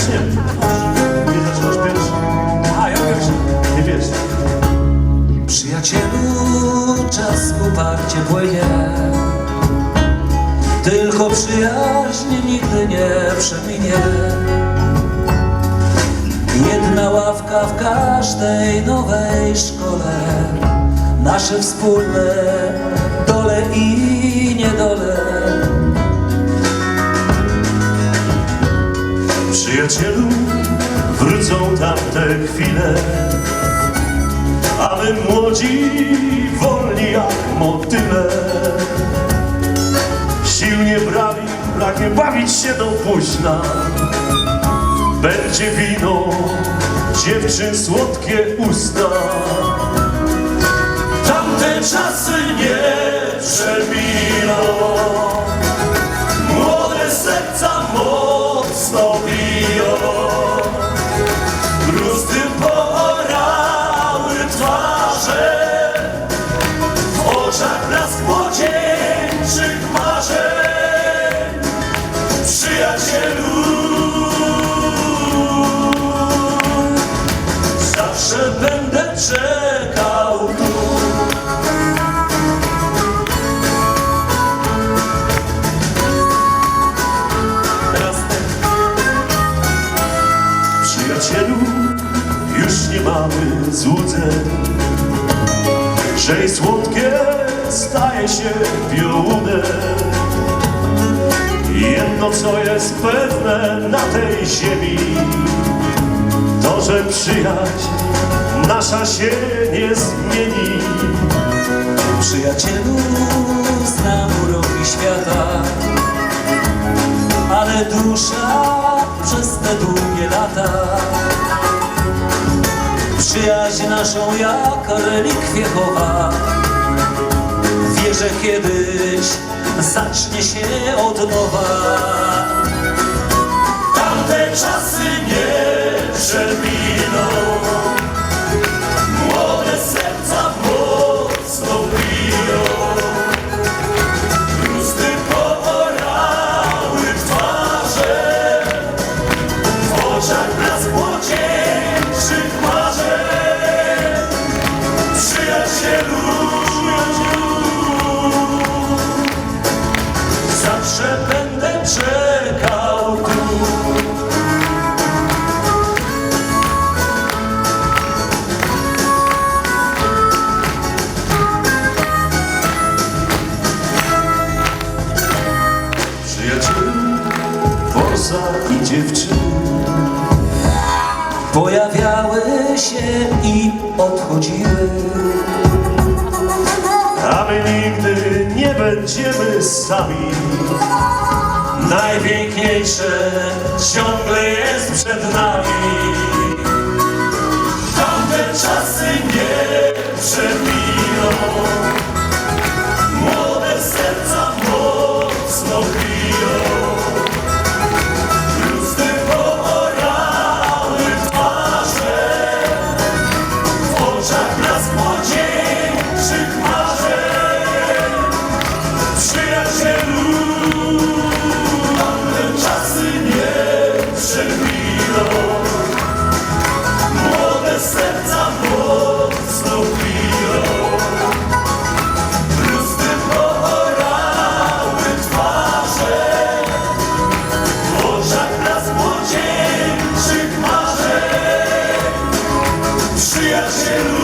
zaczniemy. Nie zaczynasz pierwszy. A, ja pierwszy. Nie pierwszy. Przyjacielu, czas uparcie płynie Tylko przyjaźń nigdy nie przeminie Jedna ławka w każdej nowej szkole Nasze wspólne dole i niedole Przyjacielu, wrócą tamte chwile, a my młodzi, wolni jak motyle. Sił nie brali, pragnie bawić się do późna. Będzie wino, dziewczyn słodkie usta. Tamte czasy nie przeminą. Młode serca mocno Zawsze będę czekał tu Teraz ty. Przyjacielu, już nie mamy złudzeń, że i słodkie staje się piorunem. Jedno co jest pewne na tej ziemi, to że przyjaźń nasza się nie zmieni. Przyjacielu, znam uroki świata Ale dusza przez te długie lata. Przyjaźń naszą jak relikwie chowa. Wierzę kiedyś zacznie się od nowa. Tamte czasy nie przeminą, młode woza i dziewczyny. Pojawiały się i odchodziły. A my nigdy nie będziemy sami. Najpiękniejsze ciągle jest przed nami. Tamte czasy nie przeminą Młode serca mocno biją Gruzdy poorały twarze w oczach blask młodzieńczych marzeń Przyjacielu